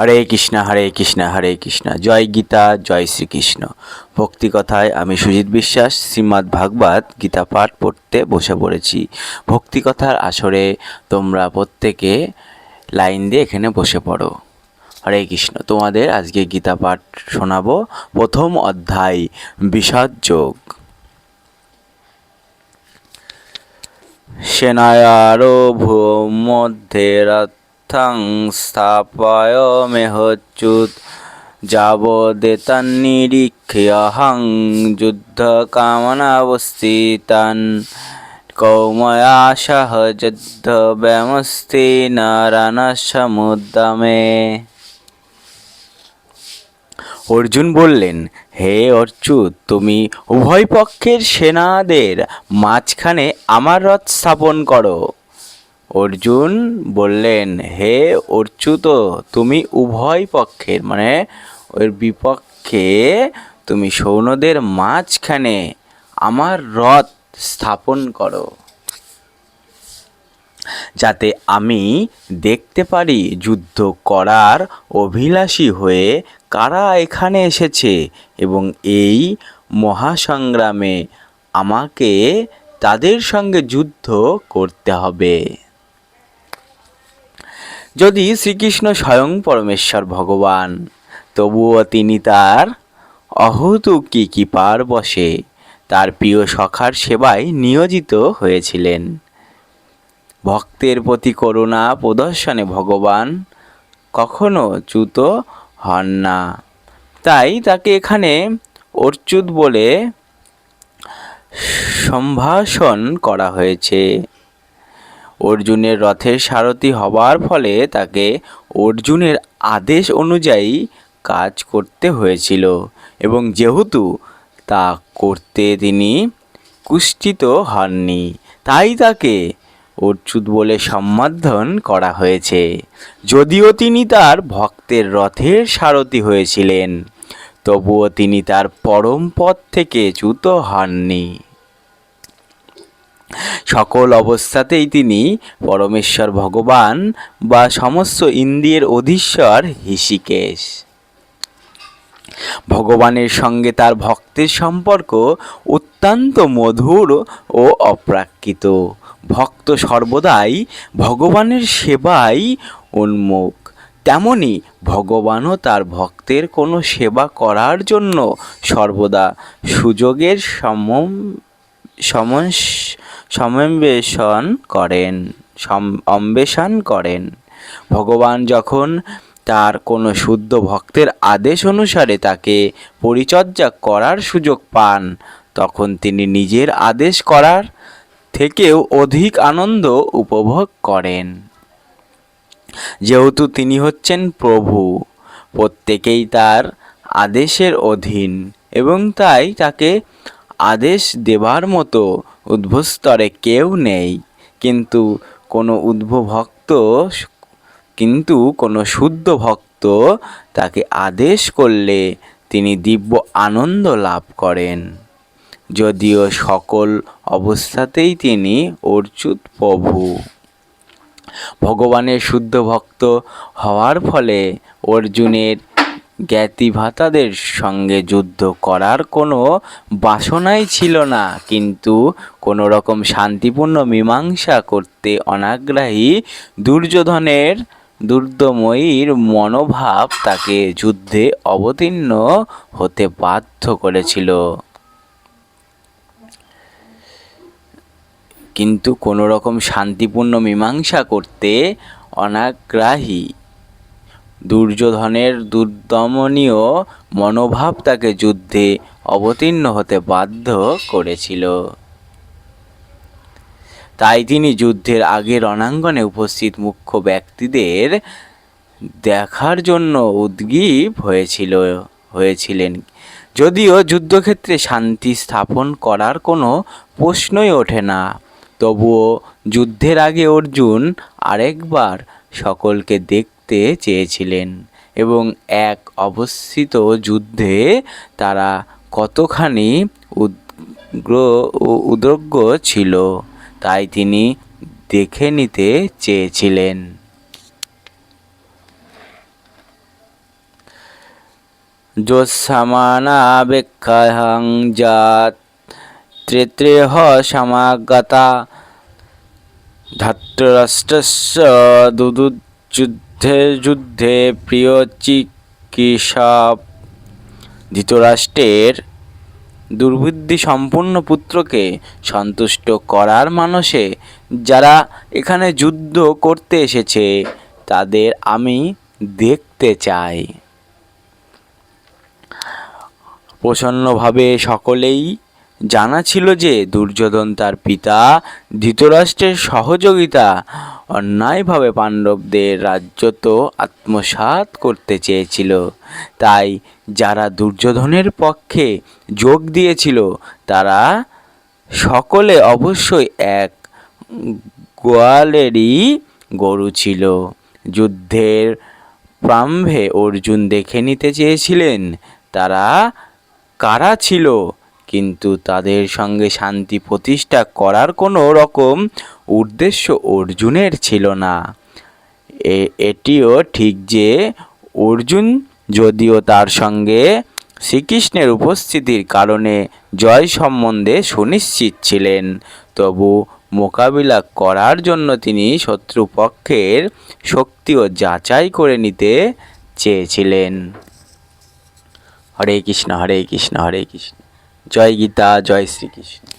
হরে কৃষ্ণ হরে কৃষ্ণ হরে কৃষ্ণ। জয় গীতা, জয় শ্রীকৃষ্ণ। ভক্তি কথায় আমি সুজিত বিশ্বাস, শ্রীমদ্ ভাগবত গীতা পাঠ পড়তে বসে পড়েছি। ভক্তি কথার আসরে তোমরা প্রত্যেকে লাইন দিয়ে এখানে বসে পড়ো। হরে কৃষ্ণ, তোমাদের আজকে গীতা পাঠ শোনাবো প্রথম অধ্যায়, বিষাদ যোগ। সেনায়ারো ভূমধ্যে রথং স্থাপয় মেহচ্যুত যাবদেতান্নিরীক্ষহং যুদ্ধ কামনাবস্থিতান কৌময়া সহ যুদ্ধ ব্যামস্তি নারায়ণ সমুদ্যমে অর্জুন বললেন, হে অর্জুন, তুমি উভয় পক্ষের সেনাদের মাঝখানে আমার রথ স্থাপন করো। অর্জুন বললেন, হে অর্চুত তুমি উভয় পক্ষের মানে ওর বিপক্ষে তুমি সৈন্যদের মাঝখানে আমার রথ স্থাপন করো। যাতে আমি দেখতে পারি যুদ্ধ করার অভিলাষী হয়ে কারা এখানে এসেছে এবং এই মহাসংগ্রামে আমাকে তাদের সঙ্গে যুদ্ধ করতে হবে। যদি শ্রীকৃষ্ণ স্বয়ং পরমেশ্বর ভগবান, তবুও তিনি তার অহতুকি কৃপার বসে তার প্রিয় সখার সেবায় নিয়োজিত হয়েছিলেন। ভক্তের প্রতি করুণা প্রদর্শনে ভগবান কখনো চ্যুত হন না। তাই তাকে এখানে অর্চুত বলে সম্ভাষণ করা হয়েছে। অর্জুনের রথের সারথি হবার ফলে তাকে অর্জুনের আদেশ অনুযায়ী কাজ করতে হয়েছিল এবং যেহেতু তা করতে তিনি কুষ্ঠিত হননি, তাই তাকে অর্চুত বলে সম্বোধন করা হয়েছে। যদিও তিনি তার ভক্তের রথের সারথি হয়েছিলেন, তবুও তিনি তার পরম পথ থেকে চ্যুত হননি। সকল অবস্থাতেই তিনি পরমেশ্বর ভগবান বা সমস্ত ইন্দ্রিয়ের অধীশ্বর হিষিকেশ। ভগবানের সঙ্গে তার ভক্তের সম্পর্ক অত্যন্ত মধুর ও অপ্রাকৃত। ভক্ত সর্বদাই ভগবানের সেবায় উন্মুখ। তেমনি ভগবানও তার ভক্তের কোনো সেবা করার জন্য সর্বদা সুযোগের সম সমস সমন্বেষণ করেন অন্বেষণ করেন। ভগবান যখন তার কোনো শুদ্ধ ভক্তের আদেশ অনুসারে তাকে পরিচর্যা করার সুযোগ পান, তখন তিনি নিজের আদেশ করার থেকেও অধিক আনন্দ উপভোগ করেন। যেহেতু তিনি হচ্ছেন প্রভু, প্রত্যেকেই তার আদেশের অধীন এবং তাই তাকে আদেশ দেবার মতো উদ্ভস্তরে কেউ নেই, কিন্তু কোনো উদ্ভভক্ত কিন্তু কোনো শুদ্ধ ভক্ত তাকে আদেশ করলে তিনি দিব্য আনন্দ লাভ করেন। যদিও সকল অবস্থাতেই তিনি অর্চুত প্রভু। ভগবানের শুদ্ধ ভক্ত হওয়ার ফলে অর্জুনের জ্ঞাতিভাতাদের সঙ্গে যুদ্ধ করার কোনো বাসনাই ছিল না, কিন্তু কোনো রকম শান্তিপূর্ণ মীমাংসা করতে অনাগ্রাহী দুর্যোধনের দুর্দময়ীর মনোভাব তাকে যুদ্ধে অবতীর্ণ হতে বাধ্য করেছিল। কিন্তু কোনো রকম শান্তিপূর্ণ মীমাংসা করতে অনাগ্রাহী দুর্যোধনের দুর্দমনীয় মনোভাব তাকে যুদ্ধে অবতীর্ণ হতে বাধ্য করেছিল। তাই তিনি যুদ্ধের আগে রণাঙ্গনে উপস্থিত মুখ্য ব্যক্তিদের দেখার জন্য উদ্গীব হয়েছিল, হয়েছিলেন। যদিও যুদ্ধক্ষেত্রে শান্তি স্থাপন করার কোনো প্রশ্নই ওঠে না, তবুও যুদ্ধের আগে অর্জুন আরেকবার সকলকে দেখতে চেয়েছিলেন এবং এক অবস্থিত যুদ্ধে তারা কতখানি উদ্গ্র উদ্রগ্য ছিল তাই তিনি দেখে নিতে চেয়েছিলেন। যোৎসামানাবেক্ষাং জাত ত্রেত্রেহ সমাগতা ধাতরাষ্ট্রস্য দুদুযুদ্ধে যুদ্ধে প্রিয় চিকিৎসা ধৃতরাষ্ট্রের দুর্বুদ্ধি সম্পূর্ণ পুত্রকে সন্তুষ্ট করার মানসে যারা এখানে যুদ্ধ করতে এসেছে, তাদের আমি দেখতে চাই। প্রসন্নভাবে সকলেই জানা ছিল যে দুর্যোধন তার পিতা, ধৃতরাষ্ট্রের সহযোগিতা, অন্যায়ভাবে পাণ্ডবদের রাজ্য তো আত্মসাৎ করতে চেয়েছিল। তাই যারা দুর্যোধনের পক্ষে যোগ দিয়েছিল, তারা সকলে অবশ্যই এক গোয়ালেরই গরু ছিল। যুদ্ধের প্রাম্ভে অর্জুন দেখে নিতে চেয়েছিলেন, তারা কারা ছিল? কিন্তু তাদের সঙ্গে শান্তি প্রতিষ্ঠা করার কোনো রকম উদ্দেশ্য অর্জুনের ছিল না। এটিও ঠিক যে অর্জুন যদিও তার সঙ্গে শ্রীকৃষ্ণের উপস্থিতির কারণে জয় সম্বন্ধে সুনিশ্চিত ছিলেন, তবু মোকাবিলা করার জন্য তিনি শত্রুপক্ষের শক্তিও যাচাই করে নিতে চেয়েছিলেন। হরে কৃষ্ণ হরে কৃষ্ণ হরে কৃষ্ণ। জয় গীতা জয় শ্রীকৃষ্ণ।